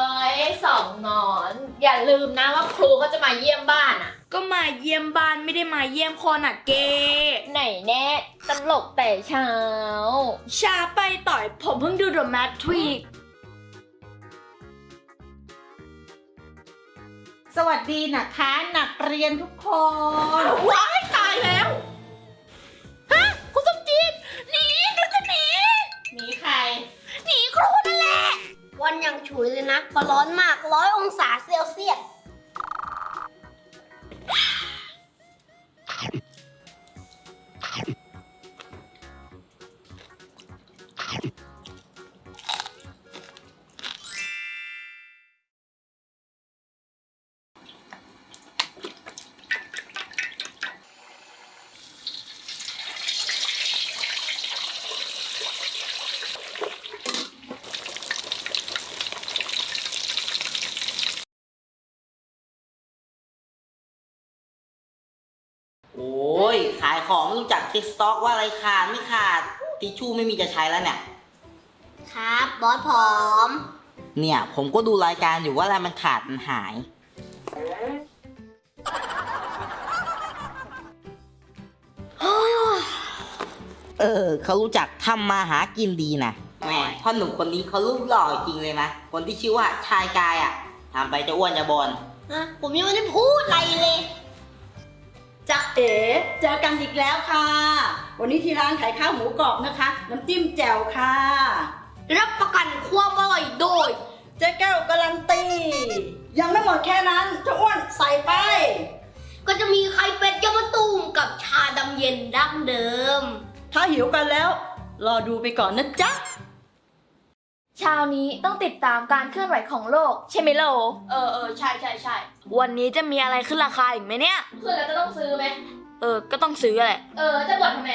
เอ้ยสองหนอน อย่าลืมนะว่าครูเขาจะมาเยี่ยมบ้านอะก็มาเยี่ยมบ้านไม่ได้มาเยี่ยมคอนักเกไหนแน่ตลกแต่เช้าชาไปต่อยผมเพิ่งดู The Matrix สวัสดีนะคะ นักเรียนทุกคน ว้ายตายแล้ว วันยังฉุยเลยนะเพราะร้อนมากร้อยองศาเซลเซียส อ้ยขายของไม่รู้จักเช็คสต็อกว่าอะไรขาดไม่ขาดทิชชู่ไม่มีจะใช้แล้วเนี่ย ครับบอสผอม เนี่ย ผมก็ดูรายการอยู่ว่าอะไรมันขาดมันหาย เออเขารู้จักทำมาหากินดีนะแหมพ่อหนุ่มคนนี้เขารูปหล่อจริงเลยนะ คนที่ชื่อว่าชายกายอะทำไปจะอ้วนจะบอล นะผมยังไม่ได้พูดอะไรเลย จ๊ะเอ๋เจอกันอีกแล้วค่ะ วันนี้ที่ร้านขายข้าวหมูกรอบนะคะ น้ำจิ้มแจ่วค่ะ รับประกันความอร่อยโดย เจ๊แก้วการันตี ยังไม่หมดแค่นั้นเจ้าอ้วนใส่ไป ก็จะมีไข่เป็ดยำมะตูมกับชาดำเย็นดั้งเดิม ถ้าหิวกันแล้ว รอดูไปก่อนนะจ๊ะ เช้านี้ต้องติดตามการเคลื่อนไหวของโลก ใช่ไหมโล เออเออใช่ใช่ใช่วันนี้จะมีอะไรขึ้นราคาอีกไหมเนี่ย เพื่อนเราจะต้องซื้อไหมเออ ก็ต้องซื้อแหละ เออจะบ่นทำไม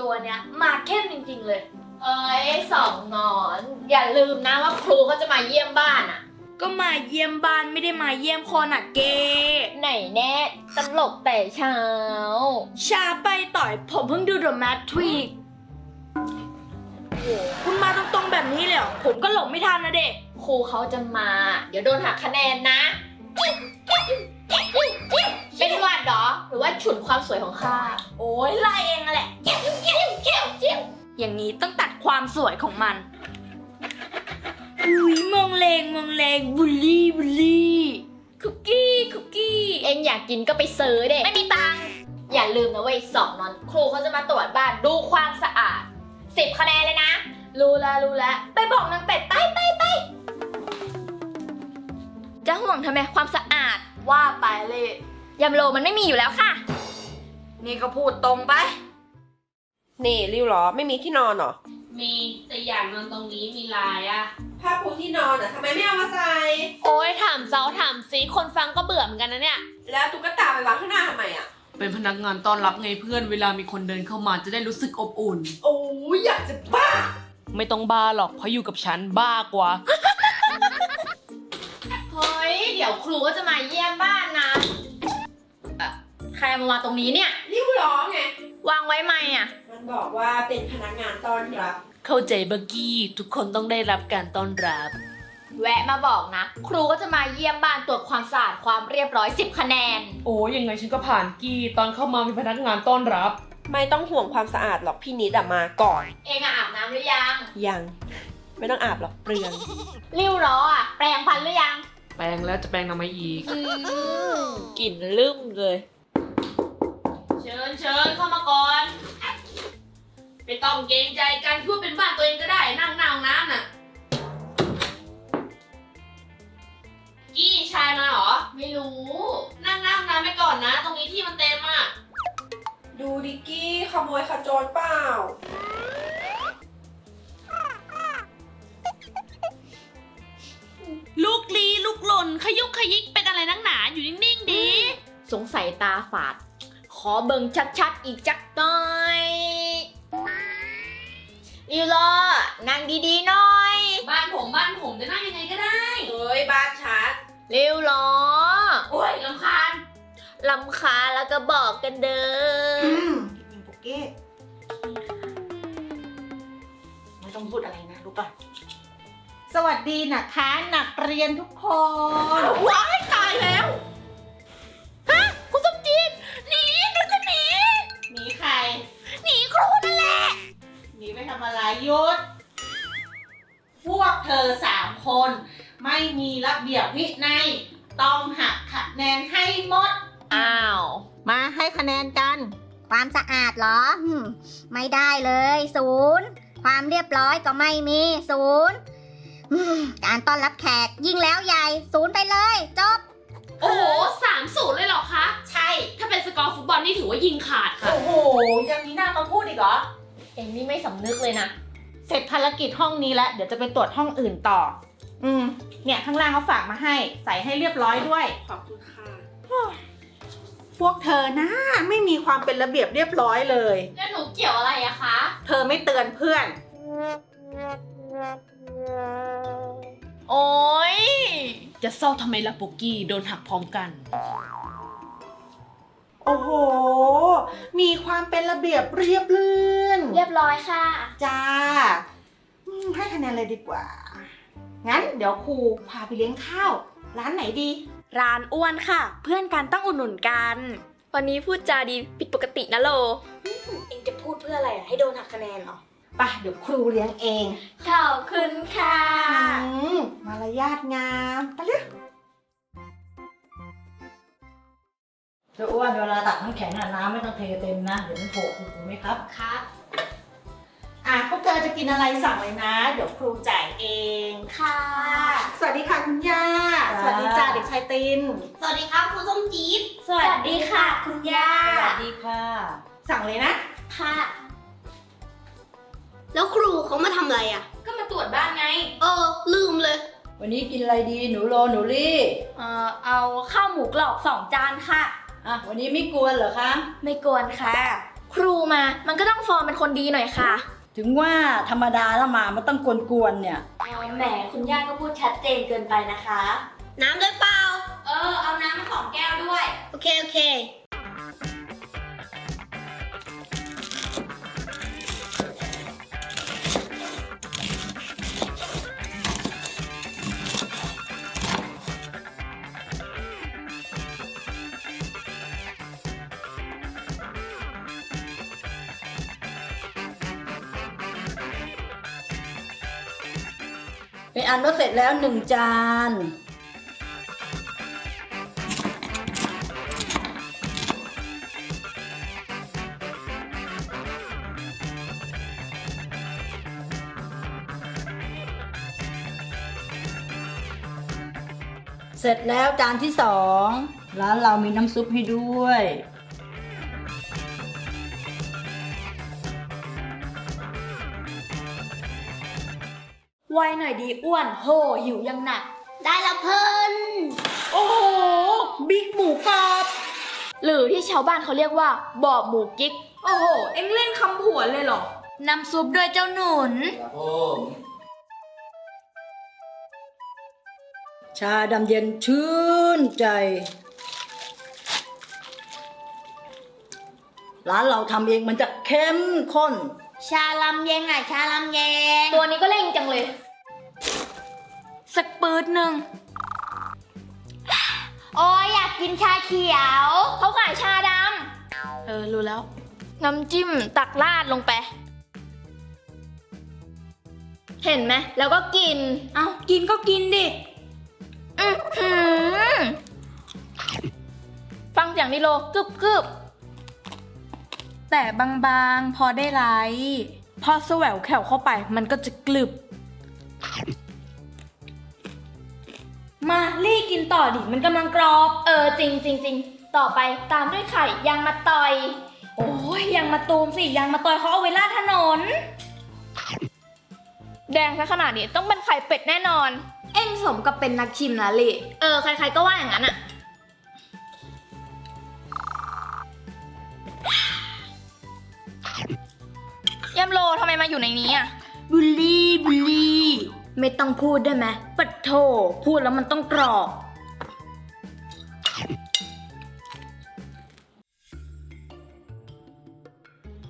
ตัวเนี้ยมาเข้มจริง ๆ เลย เอ้ยสองหนอน อย่าลืมนะว่าครูเขาจะมาเยี่ยมบ้านอะก็มาเยี่ยมบ้านไม่ได้มาเยี่ยมคอนักเกไหนแน่ตลกแต่เช้า ชาไปต่อยผมเพิ่งดู The Matrix โอ้โห คุณมาตรงๆแบบนี้เลยเหรอผมก็หลบไม่ทันนะเด็ก ครูเขาจะมา เดี๋ยวโดนหักคะแนนนะ เป็นหวัดเหรอ หรือว่าฉุนความสวยของข้า โอ้ยไล่เองอะแหละ อย่างนี้ต้องตัดความสวยของมัน อุ้ยมองเลงมองเลงบุลลี่บุลลี่คุกกี้คุกกี้เอ็งอยากกินก็ไปซื้อเด็ไม่มีตังค์อย่าลืมนะเว้ยสองนอน ครูเขาจะมาตรวจบ้านดูความ รู้แล้วรู้แล้ว ไปบอกนางเป็ดไปไปไป จะห่วงทำไมความสะอาด ว่าไปเลยยำโลมันไม่มีอยู่แล้วค่ะ นี่ก็พูดตรงไป นี่ริวเหรอไม่มีที่นอนเหรอ มีแต่อยากนอนตรงนี้มีลายอะผ้าปูที่นอนอะทำไมไม่เอามาใส่ โอ้ยถามเจ้าถามซีคนฟังก็เบื่อเหมือนกันนะเนี่ย แล้วตุ๊กตาไปวางข้างหน้าทำไมอะ เป็นพนักงานต้อนรับไงเพื่อนเวลามีคนเดินเข้ามาจะได้รู้สึกอบอุ่น โอ้ยอยากจะบ้า ไม่ต้องบ้าหรอกเพราะอยู่กับฉันบ้ากว่า เฮ้ย เดี๋ยวครูก็จะมาเยี่ยมบ้านนะเอ่อใครเอามาวางตรงนี้เนี่ย ริวเหรอไง วางไว้ไหมอะมันบอกว่าเป็นพนักงานต้อนรับ เข้าใจเบอร์กี้ทุกคนต้องได้รับการต้อนรับ แวะมาบอกนะ ครูก็จะมาเยี่ยมบ้านตรวจความสะอาดความเรียบร้อย 10 คะแนน โอ้ยยังไงฉันก็ผ่านกี้ ตอนเข้ามามีพนักงานต้อนรับ ไม่ต้องห่วงความสะอาดหรอกพี่นิดอะมาก่อน เองอะอาบน้ำหรือยัง ยัง ไม่ต้องอาบหรอกเปลืองริ้วล้ออะแปรงฟันหรือยัง แปลงแล้วจะแปลงทำไมอีก กลิ่นลืมเลย เชิญเชิญเข้ามาก่อนไม่ต้องเกรงใจกันพูดเป็นบ้านตัวเองก็ได้นั่งนางน้ำน่ะ กี้ชายมาเหรอ ไม่รู้ นั่งน้ำน้ำไปก่อนนะ ตรงนี้ที่มันเต็มอะ ดูดิกกี้ขโมยขโจรเปล่า ลูกลีลูกหล่น ขยุกขยิกเป็นอะไรนักหนาอยู่นิ่งๆดีสงสัยตาฝาด ขอเบิ่งชัดๆ อีกจักหน่อยริ้วล้อนั่งดีๆหน่อย บ้านผมบ้านผมจะนั่งยังไงก็ได้ เฮ้ยบ้านชัดเร็วล้อโอ้ยลำคาญ ลำคาญแล้วก็บอกกันเด้อยิงปุกเก้ไม่ต้องพูดอะไรนะรู้ป่ะ สวัสดีนะคะนักเรียนทุกคน ว้ายตายแล้วคุณสมจีนหนีหนูจะหนีหนีใคร หนีครูนั่นแหละ หนีไปทำอะไรหยุด พวกเธอสามคน ไม่มีระเบียบวินัย ต้องหักคะแนนให้หมด อ้าว มาให้คะแนนกัน ความสะอาดเหรอหึ่มไม่ได้เลยศูนย์ความเรียบร้อยก็ไม่มีศูนย์อืมการต้อนรับแขกยิ่งแล้วใหญ่ศูนย์ไปเลยจบ โอ้โหสามศูนย์เลยเหรอคะ ใช่ ถ้าเป็นสกอร์ฟุตบอลนี่ถือว่ายิงขาดค่ะ โอ้โห ยังมีหน้ามาพูดอีกเหรอ เอ็งนี่ไม่สำนึกเลยนะ เสร็จภารกิจห้องนี้แล้ว เดี๋ยวจะไปตรวจห้องอื่นต่อ อืม เนี่ยข้างล่างเขาฝากมาให้ ใส่ให้เรียบร้อยด้วย ขอบคุณค่ะ พวกเธอนะไม่มีความเป็นระเบียบเรียบร้อยเลย แล้วหนูเกี่ยวอะไรอะคะ เธอไม่เตือนเพื่อน โอ๊ยจะเศร้าทำไมล่ะปุกกี้โดนหักพร้อมกัน โอ้โห มีความเป็นระเบียบเรียบเรื่อนเรียบร้อยค่ะ จ้าอืมให้คะแนนเลยดีกว่า งั้นเดี๋ยวครูพาไปเลี้ยงข้าว ร้านไหนดี ร้านอ้วนค่ะ เพื่อนกันต้องอุดหนุนกัน วันนี้พูดจาดีผิดปกตินะโลอืมเองจะพูดเพื่ออะไรอะให้โดนหักคะแนนเหรอ ไปะเดี๋ยวครูเลี้ยงเองขอบคุณค่ะ อืมมารยาทงามไปเลยเจ้าอ้วนเวลาตักน้ำแข็งอะน้ำไม่ต้องเทเต็มนะ เดี๋ยวมันโผล่ถูกไหมครับ ครับอะพวกเธอจะกินอะไรสั่งเลยนะ เดี๋ยวครูจ่ายเองค่ะ สวัสดีค่ะคุณย่าจ้าสวัสดีจ้าเด็กชายติน สวัสดีครับครูส้มจี๊ดสวัสดีค่ะ คุณย่า สวัสดีค่ะ สั่งเลยนะ ค่ะ แล้วครูเขามาทำอะไรอะ ก็มาตรวจบ้านไง เออ ลืมเลย วันนี้กินอะไรดีหนูโรหนูลี่เอ่อเอาข้าวหมูกรอบสองจานค่ะ อะวันนี้ไม่กวนเหรอคะ ไม่กวนค่ะ ครูมา มันก็ต้องฟอร์มเป็นคนดีหน่อยค่ะ ถึงว่าธรรมดาแล้วมามันต้องกวนๆเนี่ยแหมคุณย่าก็พูดชัดเจนเกินไปนะคะ น้ำด้วยเปล่า เออ เอาน้ำมาสองแก้วด้วย โอเค โอเค เป็นอันว่าเสร็จแล้วหนึ่งจาน เสร็จแล้วจานที่สองร้านเรามีน้ำซุปให้ด้วย ไวหน่อยดีอ้วน โห หิวยังหนัก ได้แล้วเพิ่น โอ้โห บิ๊กหมูกรอบ หรือที่ชาวบ้านเขาเรียกว่า บอบหมูกิ๊ก โอ้โห เอ็งเล่นคำผวนเลยเหรอ น้ำซุปด้วยเจ้าหนุนชาดำเย็นชื่นใจ ร้านเราทำเองมันจะเข้มข้น ชาลำเยงอะ ชาลำเยงตัวนี้ก็เล่งจังเลย สักปืดหนึ่งโอ้ยอยากกินชาเขียวเขาขายชาดำเออ รู้แล้วน้ำจิ้มตักราดลงไป เห็นไหมแล้วก็กิน เอากินก็กินดิ อือหือฟังเสียงนิโลกึบกึบแต่บางๆ พอได้ไรพอแสววแขวเข้าไปมันก็จะกลึบ มาลี่กินต่อดิมันกำลังกรอบ เออจริงจริงจริงต่อไปตามด้วยไข่ยางมาต่อย โอ้ยยางมาตูมสิยางมาต่อยเขาเอาไว้ลาดถนน แดงซะขนาดนี้ต้องเป็นไข่เป็ดแน่นอน เอ็งสมกับเป็นนักชิมนะลี่เออใครๆก็ว่าอย่างนั้นอะยำโลทำไมมาอยู่ในนี้อะบุลลี่บุลลี่ ไม่ต้องพูดได้ไหมปัดโถพูดแล้วมันต้องกรอบ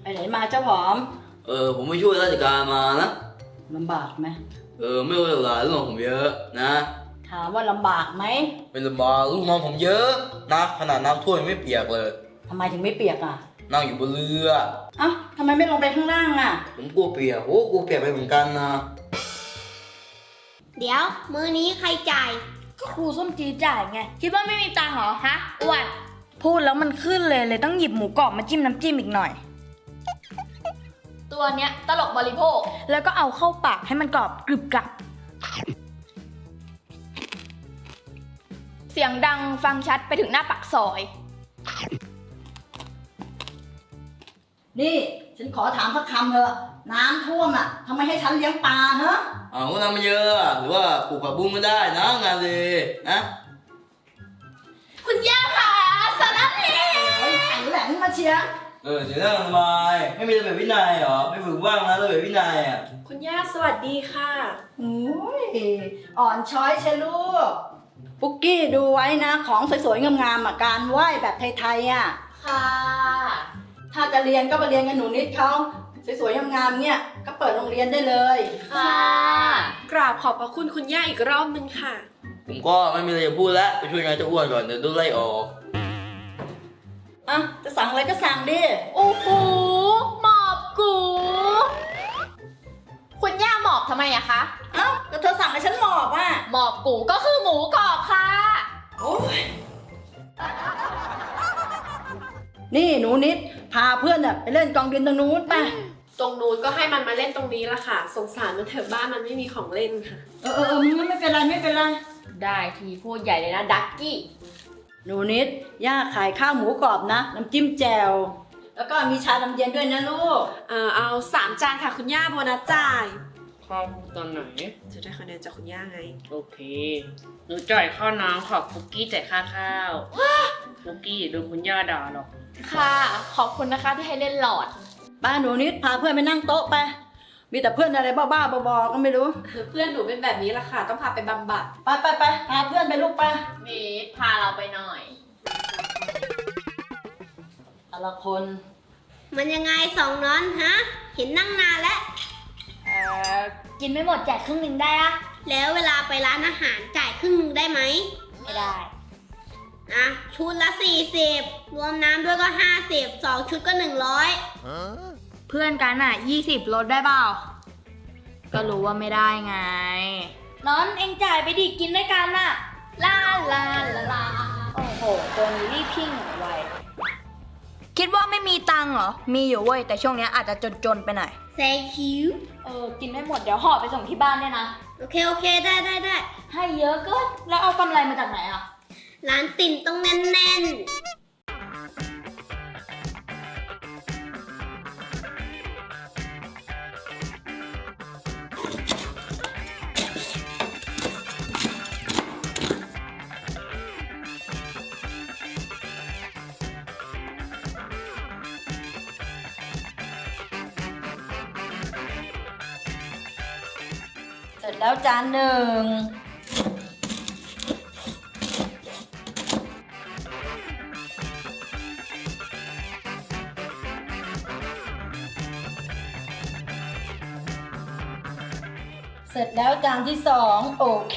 ไปไหนมาเจ้าหอมเออผมไม่ช่วยราชการมานะลำบากไหมเออไม่เป็นไรลูกน้องผมเยอะนะถามว่าลำบากไหมเป็นลำบากลูกน้องผมเยอะนะขนาดน้ำท่วมยังไม่เปียกเลย ทำไมถึงไม่เปียกอะนั่งอยู่บนเรือ เอ้าทำไมไม่ลงไปข้างล่างอะ ผมกลัวเปียกโอ้กลัวเปียกไปเหมือนกันนะ เดี๋ยว มื้อนี้ใครจ่าย ก็ครูส้มจีดจ่ายไง คิดว่าไม่มีตังค์เหรอฮะอ้วนพูดแล้วมันขึ้นเลยเลยต้องหยิบหมูกรอบมาจิ้มน้ำจิ้มอีกหน่อย ตัวเนี้ยตลกบริโภค แล้วก็เอาเข้าปากให้มันกรอบกรึบกรับ เสียงดังฟังชัดไปถึงหน้าปากซอย นี่ ฉันขอถามสักคำเถอะ น้ำท่วมอะทำไมให้ฉันเลี้ยงปลาเนอะเอาก็น้ำมันเยอะหรือว่าปลูกผักบุ้งก็ได้นะงานเลยนะ คุณย่าค่ะสารเพเฮ้ยแข็งแหลงมาเชียร์เออเสียงดังทำไมไม่มีระเบียบวินัยเหรอไม่ฝึกบ้างนะระเบียบวินัยอะคุณย่าสวัสดีค่ะ โอ้ยอ่อนช้อยใช่ลูกปุกกี้ดูไว้นะ ของสวยๆงามๆอะการไหว้แบบไทยๆอะ ค่ะ ถ้าจะเรียนก็ไปเรียนกับหนูนิดเขาสวยๆงามๆเนี่ยก็เปิดโรงเรียนได้เลยค่ะกราบขอบพระคุณคุณย่าอีกรอบนึงค่ะ ผมก็ไม่มีอะไรจะพูดแล้วไปช่วยงานเจ้าอ้วนก่อนเดี๋ยวโดนไล่ออกอะจะสั่งอะไรก็สั่งดิโอ้โหหมอบกู คุณย่าหมอบทำไมอะคะเอ้าก็เธอสั่งให้ฉันหมอบอะหมอบกูก็คือหมูกรอบค่ะ โอ้ยนี่หนูนิด พาเพื่อนอะไปเล่นกองดินตรงนู้นไป ตรงนู้นก็ให้มันมาเล่นตรงนี้ละค่ะ สงสารมันเถอะบ้านมันไม่มีของเล่นค่ะ เออเออเออไม่เป็นไรไม่เป็นไร ได้ทีพูดใหญ่เลยนะดักกี้ หนูนิด ย่าขายข้าวหมูกรอบนะ น้ำจิ้มแจ่ว แล้วก็มีชาดำเย็นด้วยนะลูก เออเอาสามจานค่ะคุณย่าโบนัสจ่ายข้าวตอนไหน จะได้คะแนนจากคุณย่าไง โอเค หนูจ่ายข้าวน้ำขอบคุกกี้จ่ายค่าข้าวคุกกี้โดนคุณย่าด่าหรอก ค่ะ ขอบคุณนะคะที่ให้เล่นหลอด ป้าหนูนิดพาเพื่อนไปนั่งโต๊ะไป มีแต่เพื่อนอะไรบ้าๆบอๆก็ไม่รู้เพื่อนหนูเป็นแบบนี้ละค่ะ ต้องพาไปบำบัดไปไปไปพาเพื่อนไปลูกไปเมดพาเราไปหน่อย แต่ละคน มันยังไงสองน้อนฮะ เห็นนั่งนานแล้วเอ่อกินไม่หมดแจกครึ่งหนึ่งได้อะแล้วเวลาไปร้านอาหารจ่ายครึ่งหนึ่งได้ไหม ไม่ได้ อะชุดละ40รวมน้ำด้วยก็50 2ชุดก็100เพื่อนกันอะยี่สิบลดได้เปล่า ก็รู้ว่าไม่ได้ไง น้อนเองจ่ายไปดิกินด้วยกันน่ะ ลาลาลาลา โอ้โห ตัวนี้รีบพิ้งไวคิดว่าไม่มีตังค์เหรอ มีอยู่เว้ย แต่ช่วงเนี้ยอาจจะจนๆไปหน่อย Thank you เออ กินไม่หมดเดี๋ยวห่อไปส่งที่บ้านด้วยนะ โอเค โอเค ได้ได้ได้ให้เยอะเกินแล้วเอากำไรมาจากไหนอะ ร้านติ่นต้องแน่นเสร็จแล้วจานหนึ่ง เสร็จแล้วจานที่สองโอเค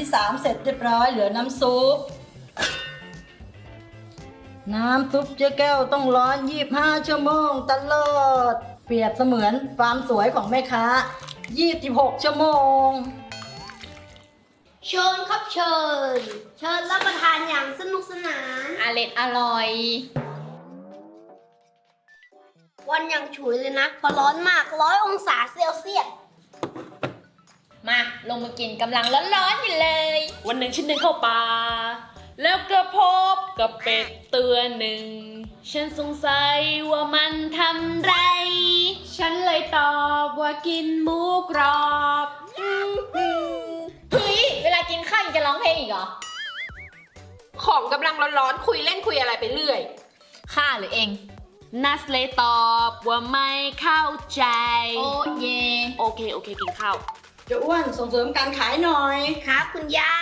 ที่สามเสร็จเรียบร้อยเหลือน้ำซุป น้ำซุปเจ๊แก้วต้องร้อน 25 ชั่วโมงตลอด เปรียบเสมือนความสวยของแม่ค้า 26 ชั่วโมงๆเชิญครับเชิญ เชิญรับประทานอย่างสนุกสนานอร่อยอร่อยวันอย่างฉุยเลยนะเพราะร้อนมากร้อยองศาเซลเซียส มาลงมากินกำลังร้อนๆอยู่เลย วันหนึ่งฉันเดินเข้าป่าแล้วก็พบกับเป็ดตัวหนึ่ง ฉันสงสัยว่ามันทำไร ฉันเลยตอบว่ากินหมูกรอบเฮ้ยเวลากินข้าวยังจะร้องเพลงอีกเหรอ ของกำลังร้อนๆคุยเล่นคุยอะไรไปเรื่อย ข้าหรือเอง นัสเลยตอบว่าไม่เข้าใจ โอเย โอเค โอเค กินข้าว จะอ้วนส่งเสริมการขายหน่อย ครับคุณย่า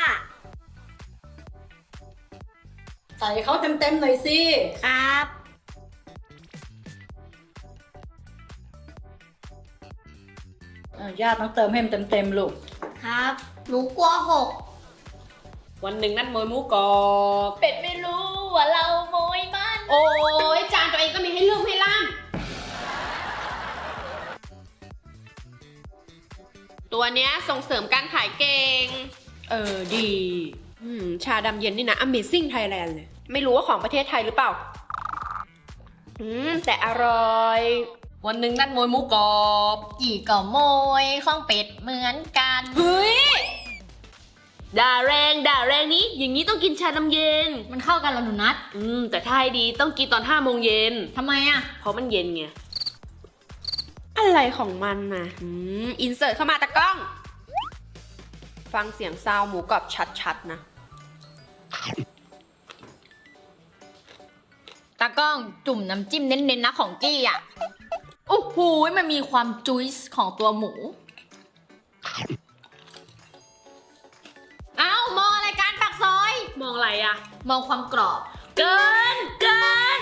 ใส่เขาเต็มๆหน่อยสิ ครับ อะย่าต้องเติมให้มันเต็มๆลูก ครับ หนูกลัวหก วันหนึ่งนัดมวยหมูกรอบ เป็ดไม่รู้ว่าเราโมยมัน โอ้ ตัวเนี้ยส่งเสริมการขายเก่ง เออดีอืมชาดำเย็นนี่นะ Amazing Thailand เลย ไม่รู้ว่าของประเทศไทยหรือเปล่า อืม แต่อร่อย วันหนึ่งนัดมวยหมูกรอบกี่ก็โมยของเป็ดเหมือนกัน เฮ้ย ด่าแรงด่าแรงนี้ อย่างนี้ต้องกินชาดำเย็น มันเข้ากันแล้วหนูนัดอืม แต่ถ้าให้ดีต้องกินตอนห้าโมงเย็น ทำไมอะ เพราะมันเย็นไง อะไรของมันนะอืมอินเสิร์ตเข้ามาตะกล้อง ฟังเสียงซาวหมูกรอบชัดๆนะตากล้องจุ่มน้ำจิ้มเน้นๆนะของกี้อะโอ้โหมันมีความจุยส์ของตัวหมู เอ้ามองอะไรการปักซอย มองอะไรอะมองความกรอบ เกินเกิน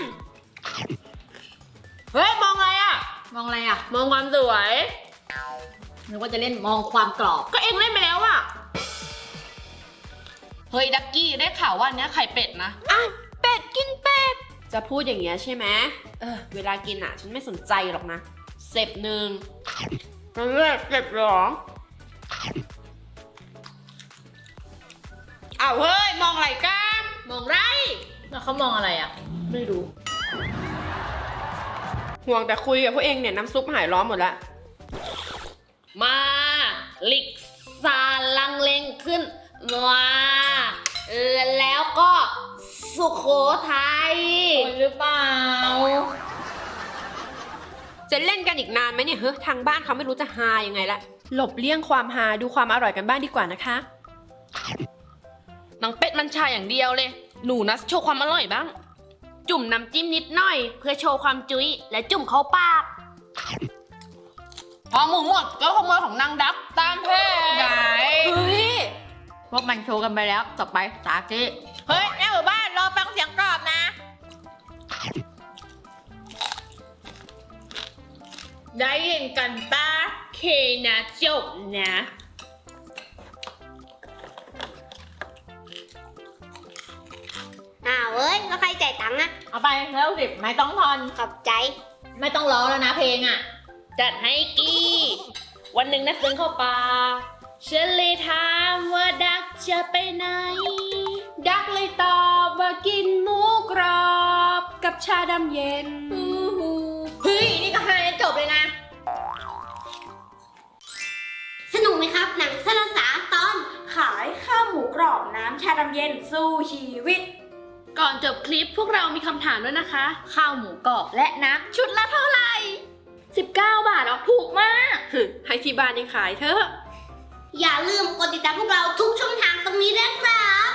เฮ้ย มองอะไรอะ มองอะไรอะ มองความสวยนึกว่าจะเล่นมองความกรอบ ก็เองเล่นไปแล้วอะเฮ้ยดักกี้ได้ข่าวว่าอันเนี้ยไข่เป็ดนะอ้าวเป็ดกินเป็ด จะพูดอย่างเงี้ยใช่ไหมเออ เวลากินอะ ฉันไม่สนใจหรอกนะ เสพหนึ่งเลือกเสพหรออ้าวเฮ้ย มองอะไรกัน มองไร แล้วเขามองอะไรอะ ไม่รู้ ห่วงแต่คุยกับพวกเองเนี่ยน้ำซุปหายร้อนหมดละ มาลิกซาลังเลงขึ้นมาแล้วก็สุโขทัยหรือเปล่า จะเล่นกันอีกนานไหมเนี่ยเฮ้ยทางบ้านเขาไม่รู้จะฮายังไงละ หลบเลี่ยงความฮาดูความอร่อยกันบ้างดีกว่านะคะหนังเป็ดมันชาอย่างเดียวเลย หนูนะโชว์ความอร่อยบ้าง จุ่มน้ำจิ้มนิดหน่อย เพื่อโชว์ความจุ้ยและจุ่มเข้าปาก พอหมูหมดก็ขโมยของนางดักตามแพทไหนเฮ้ยพวกมันโชว์กันไปแล้วต่อไปสากี้เฮ้ยแม่หมู่บ้านรอฟังเสียงกรอบนะ ได้ยินกันป้าเคนะจบนะ ตังค์อะเอาไปแล้วสิไม่ต้องทอน ขอบใจ ไม่ต้องร้องแล้วนะเพลงอะ จัดให้กี้ วันหนึ่งนัดเดินเข้าป่าฉันเลยถามว่าดักจะไปไหน ดักเลยตอบว่ากินหมูกรอบกับชาดำเย็นเฮ้ย นี่ก็ฮาจบเลยนะ สนุกไหมครับ หนังสารสารตอน ขายข้าวหมูกรอบน้ำชาดำเย็นสู้ชีวิต ก่อนจบคลิปพวกเรามีคำถามด้วยนะคะ ข้าวหมูกรอบและน้ำชุดละเท่าไหร่ 19 บาทออกถูกมาก หึให้ที่บ้านยังขายเถอะ อย่าลืมกดติดตามพวกเราทุกช่องทางตรงนี้ด้วยครับ